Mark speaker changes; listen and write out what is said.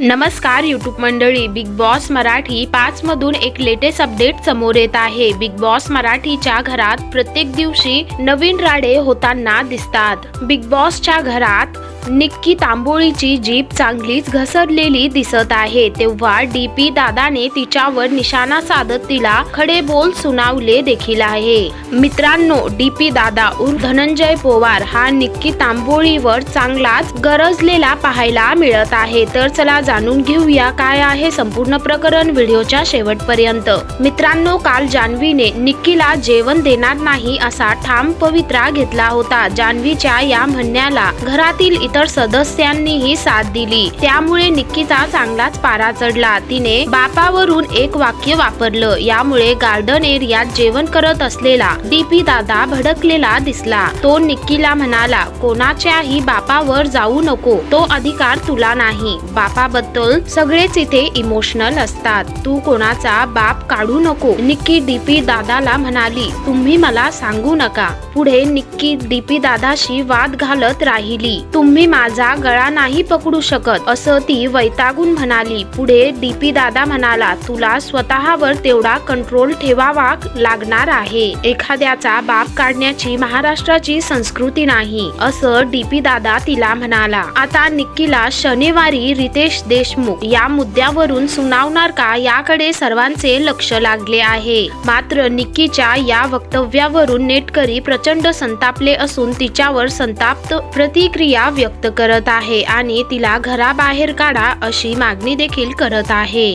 Speaker 1: नमस्कार यूट्यूब मंडळी. Big boss Marathi पाच मधून एक लेटेस्ट अपडेट समोर येत आहे. बिग बॉस मराठीच्या घरात प्रत्येक दिवशी नवीन राडे होताना दिसतात. बिग बॉसच्या घरात निक्की तांबोळीची जीप चांगलीच घसरलेली दिसत आहे. तेव्हा डीपी दादाने तिच्यावर निशाणा साधत तिला खडे बोल सुनावले देखील आहे. मित्रांनो डीपी दादा उर्फ धनंजय पोवार हा निक्की तांबोळीवर चांगलाच गरजलेला पाहायला मिळत आहे. तर चला जाणून घेऊया काय आहे संपूर्ण प्रकरण व्हिडिओच्या शेवटपर्यंत. मित्रांनो काल जान्हवीने निक्कीला जेवण देणार नाही असा ठाम पवित्रा घेतला होता. जान्हवीच्या या म्हणण्याला घरातील इतर सदस्यांनीही साथ दिली. त्यामुळे निक्कीचा चांगलाच पारा चढला. तिने बापावरून एक वाक्य वापरलं. यामुळे गार्डन एरियात जेवण करत असलेला डीपी दादा भडकलेला दिसला. तो निक्कीला म्हणाला कोणाच्याही बापावर जाऊ नको. तो अधिकार तुला नाही. बापाबद्दल सगळेच इथे इमोशनल असतात. तू कोणाचा बाप काढू नको. निक्की डीपी दादाला म्हणाली तुम्ही मला सांगू नका. पुढे निक्की डीपी दादाशी वाद घालत राहिली. तुम्ही माझा गळा नाही पकडू शकत असं ती वैतागून म्हणाली. पुढे डीपी दादा म्हणाला तुला स्वतःवर तेवढा कंट्रोल ठेवावा लागणार आहे. एखाद्याचा बाप काढण्याची महाराष्ट्राची संस्कृती नाही असं डीपी दादा तिला म्हणाला. आता निक्कीला शनिवारी रितेश देशमुख या मुद्द्यावरून सुनावणार का याकडे सर्वांचे लक्ष लागले आहे. मात्र निक्कीच्या या वक्तव्यावरून नेटकरी प्रचंड संतापले असून तिच्यावर संताप्त प्रतिक्रिया व्यक्त करत आहे आणि तिला घराबाहेर काढा अशी मागणी देखील करत आहे.